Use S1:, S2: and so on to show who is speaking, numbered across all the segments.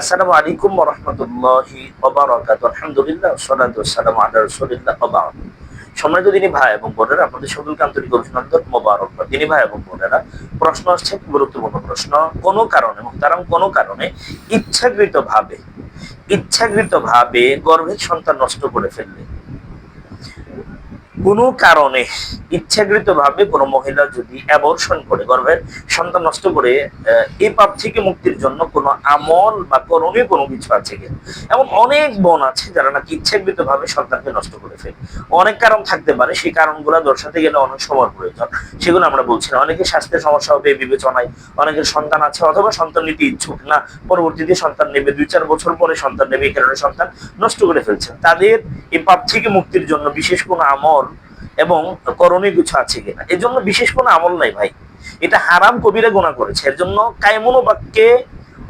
S1: আসসালামু আলাইকুম রহমতুল্লাহি আলহামদুলিল্লাহ সালাত সালাম আলা রাসূলিল্লাহ বা'দ। সম্মানিত দিনী ভাই এবং বোনেরা, আপনাদের সকলকে আন্তরিক অভিনন্দন মোবারক। দিনী ভাই এবং বোনেরা, প্রশ্ন আসছে গুরুত্বপূর্ণ প্রশ্ন। কোন কারণে তারা কোন কারণে ইচ্ছাকৃতভাবে ইচ্ছাকৃতভাবে ইচ্ছাকৃত ভাবে গর্ভের সন্তান নষ্ট করে ফেললে কোনো কারণে ইচ্ছাকৃত ভাবে কোনো মহিলা যদি অ্যাবর্শন করে, গর্ভের সন্তান নষ্ট করে এই পাপ থেকে মুক্তির জন্য কোনো আমল বা করণীয় কোনো কিছু আছে কিনা? এমন অনেক বোন আছে যারা নাকি ইচ্ছাকৃত ভাবে সন্তানকে নষ্ট করে ফেলে। অনেক কারণ থাকতে পারে, সেই কারণগুলো দর্শাতে গেলে অনেক সময় প্রয়োজন। সেগুলো আমরা বলছি না। অনেকে স্বাস্থ্যের সমস্যা হবে, বিবেচনায় অনেকের সন্তান আছে, অথবা সন্তান নিতে ইচ্ছুক না। পরবর্তীতে সন্তান নেবে, দুই চার বছর পরে সন্তান নেবে, এই কারণে সন্তান নষ্ট করে ফেলছেন তাদের এই পাপ থেকে মুক্তির জন্য বিশেষ কোনো আমল এবং করণীয় কিছু আছে কিনা। এর জন্য বিশেষ কোনো আমল নাই ভাই। এটা হারাম কবিরা গোনা করেছে। এর জন্য কায়মনো বাক্যে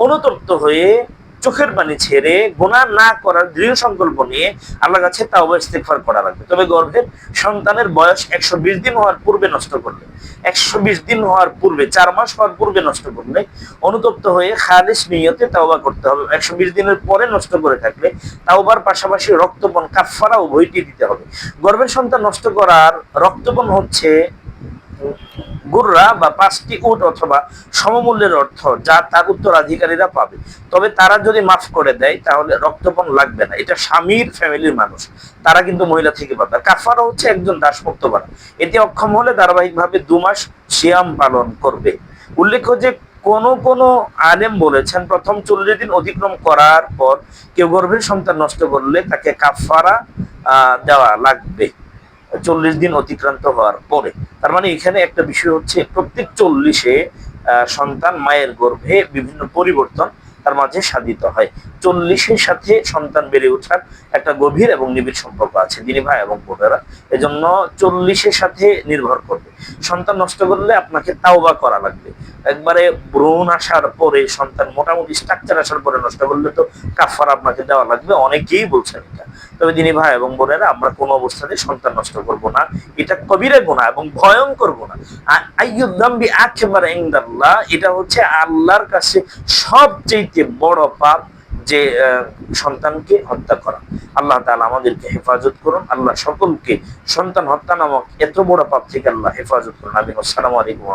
S1: অনুতপ্ত হয়ে চোখের পানি ছেড়ে গোনা না করার দৃঢ় সংকল্প নিয়ে আল্লাহ কাছে তাও ইস্তেগফার করা লাগবে। তবে গর্ভের সন্তানের বয়স একশো বিশ দিন হওয়ার পূর্বে নষ্ট করলে, একশো দিন হওয়ার পূর্বে, চার মাস হওয়ার পূর্বে নষ্ট করলে অনুতপ্ত হয়ে খালিস নিয়তে তাওবা করতে হবে। একশো বিশ দিনের পরে নষ্ট করে থাকলে তাওবার পাশাপাশি রক্তপণ কাফারা উভয়টি দিতে হবে। গর্ভের সন্তান নষ্ট করার রক্তপণ হচ্ছে গুররা বা পাঁচটি উট অথবা সমমূল্যের অর্থ যা তার উত্তরাধিকারীরা পাবে। তবে তারা যদি মাফ করে দেয়, তাহলে রক্তপণ লাগবে না। এটা স্বামীর ফ্যামিলির মানুষ। তারা কিন্তু মহিলা থেকে পাবে কাফারা হচ্ছে একজন দাসমুক্ত করা এতে অক্ষম হলে ধারাবাহিকভাবে দু মাস সিয়াম পালন করবে। উল্লেখ্য যে, কোন কোন আলেম বলেছেন, প্রথম চল্লিশ দিন অতিক্রম করার পর কেউ গর্ভের সন্তান নষ্ট করলে তাকে কাফারা দেওয়া লাগবে। চল্লিশ দিন অতিক্রান্ত হওয়ার পরে। তার মানে এখানে একটা বিষয় হচ্ছে, প্রত্যেক চল্লিশে সন্তান মায়ের গর্ভে বিভিন্ন পরিবর্তন তার মাঝে সাধিত হয়। চল্লিশের সাথে সন্তান বেড়ে ওঠার একটা গভীর এবং নিবিড় সম্পর্ক আছে দিনী ভাই এবং বোনেরা। এজন্য চল্লিশের সাথে নির্ভর করবে। সন্তান নষ্ট করলে আপনাকে তাওবা করা লাগবে। একবারে ব্রণ আসার পরে সন্তান মোটামুটি স্ট্রাকচার আসার পরে নষ্ট করলে তো কাফার আপনাকে দেওয়া লাগবে। অনেকেই বলছেন তবে দিনী ভাই এবং বোনেরা, আমরা কোনো অবস্থাতে সন্তান নষ্ট করব না। এটা কবিরা গুণা এবং ভয়ঙ্কর গুণা আইয়ুদ্দাম্বি আকেবারে ইনদাল্লাহ, এটা হচ্ছে আল্লাহর কাছে সবচেয়ে বড় পাপ যে সন্তানকে হত্যা করা। আল্লাহ তাআলা আমাদেরকে হেফাজত করুন। আল্লাহ সকলকে সন্তান হত্যা নামক এত বড় পাপ থেকে আল্লাহ হেফাজত করুন। আমি আসসালামু আলাইকুম।